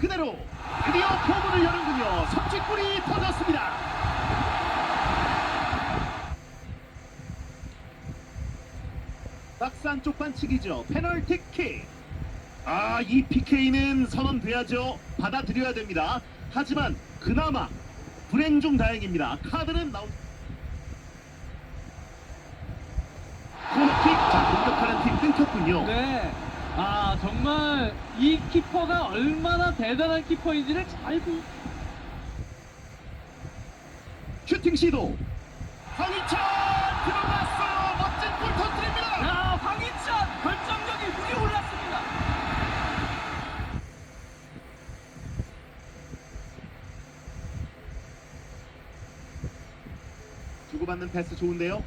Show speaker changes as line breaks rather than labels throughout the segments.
그대로 드디어 포문을 여는군요. 선취골이 터졌습니다. 박스 안쪽 반칙이죠. 페널티킥. 아, 이 PK는 선언돼야죠. 받아들여야 됩니다. 하지만 그나마 불행 중 다행입니다. 카드는 나오. 코너킥. 자, 공격하는 팀 끊겼군요.
네. 아, 정말 이 키퍼가 얼마나 대단한 키퍼인지를 잘 보.
슈팅 시도. 황희찬 들어갔어요. 멋진 골 터뜨립니다.
야, 황희찬 결정력이 위에 올랐습니다.
주고받는 패스 좋은데요.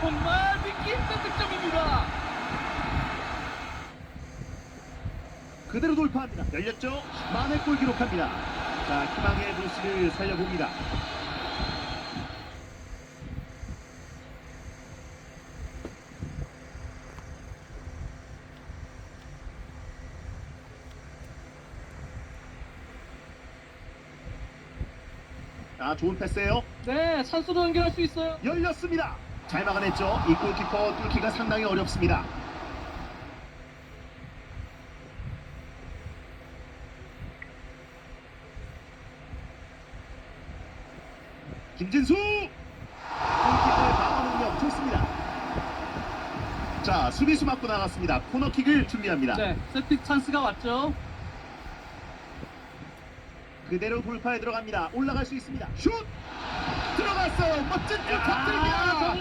정말 믿기 힘든 득점입니다.
그대로 돌파합니다. 열렸죠? 만의 골 기록합니다. 자, 희망의 도시를 살려봅니다. 아, 좋은 패스예요.
네, 찬스로 연결할 수 있어요.
열렸습니다. 잘 막아냈죠. 이 골키퍼 뚫기가 상당히 어렵습니다. 김진수 골키퍼의 방어 능력 좋습니다. 자 수비수 맞고 나갔습니다. 코너킥을 준비합니다.
네, 세트 찬스가 왔죠.
그대로 돌파에 들어갑니다. 올라갈 수 있습니다. 슛 들어갔어요. 멋진 골
야,